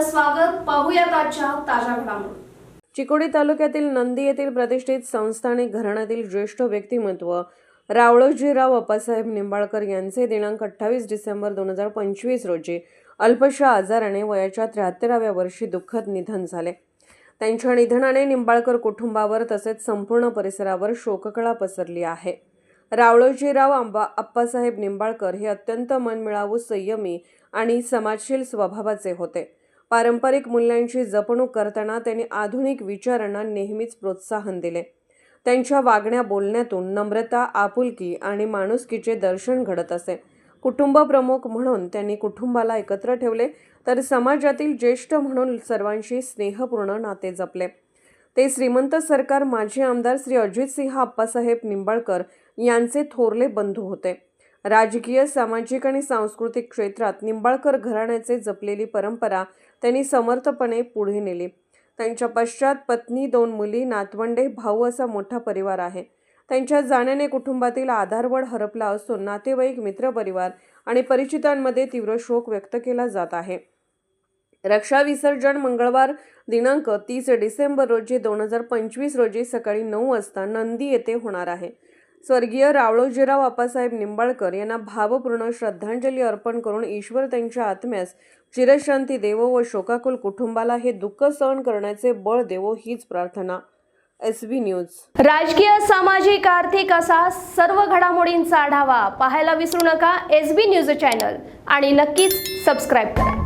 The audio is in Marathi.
स्वागत पाहूयात आजच्या ताज्या घडामोडी. चिकोडी तालुक्यातील नंदी येथील प्रतिष्ठित संस्थानिक घराण्यातील ज्येष्ठ व्यक्तिमत्व रावळोजीराव अप्पासाहेब निंबाळकर यांचे दिनांक अठ्ठावीस डिसेंबर दोन हजार पंचवीस रोजी अल्पशा आजाराने वयाच्या त्र्याहत्तराव्या वर्षी दुःखद निधन झाले. त्यांच्या निधनाने निंबाळकर कुटुंबावर तसेच संपूर्ण परिसरावर शोककळा पसरली आहे. रावळोजीराव आंबा अप्पासाहेब निंबाळकर हे अत्यंत मनमिळावू संयमी आणि समाजशील स्वभावाचे होते. पारंपरिक मूल्यांची जपणूक करताना त्यांनी आधुनिक विचारांना नेहमीच प्रोत्साहन दिले. त्यांच्या वागण्या बोलण्यातून नम्रता आपुलकी आणि माणुसकीचे दर्शन घडत असे. कुटुंब प्रमुख म्हणून त्यांनी कुटुंबाला एकत्र ठेवले तर समाजातील ज्येष्ठ म्हणून सर्वांशी स्नेहपूर्ण नाते जपले. ते श्रीमंत सरकार माजी आमदार श्री. अजितसिंह अप्पासाहेब निंबाळकर यांचे थोरले बंधू होते. राजकीय सामाजिक आणि सांस्कृतिक क्षेत्रात निंबाळकर घराण्याचे जपलेली परंपरा त्यांनी समर्थपणे पुढे नेली. त्यांच्या पश्चात पत्नी दोन मुली नातवंडे भाऊ असा मोठा परिवार आहे. त्यांच्या जाण्याने कुटुंबातील आधारवड हरपला असून नातेवाईक मित्रपरिवार आणि परिचितांमध्ये तीव्र शोक व्यक्त केला जात आहे. रक्षा विसर्जन मंगळवार दिनांक तीस डिसेंबर रोजी दोन हजार पंचवीस रोजी सकाळी नऊ वाजता नंदी येथे होणार आहे. स्वर्गीय रावळोजीराव आप्पासाहेब निंबाळकर यांना भावपूर्ण श्रद्धांजली अर्पण करून ईश्वर त्यांच्या आत्म्यास चिरशांती देवो व शोकाकुल कुटुंबाला हे दुःख सहन करण्याचे बळ देवो हीच प्रार्थना. S B news. राजकीय सामाजिक आर्थिक असा सर्व घडामोडींचा आढावा पाहायला विसरू नका. एस बी न्यूज चॅनल आणि नक्कीच सबस्क्राईब करा.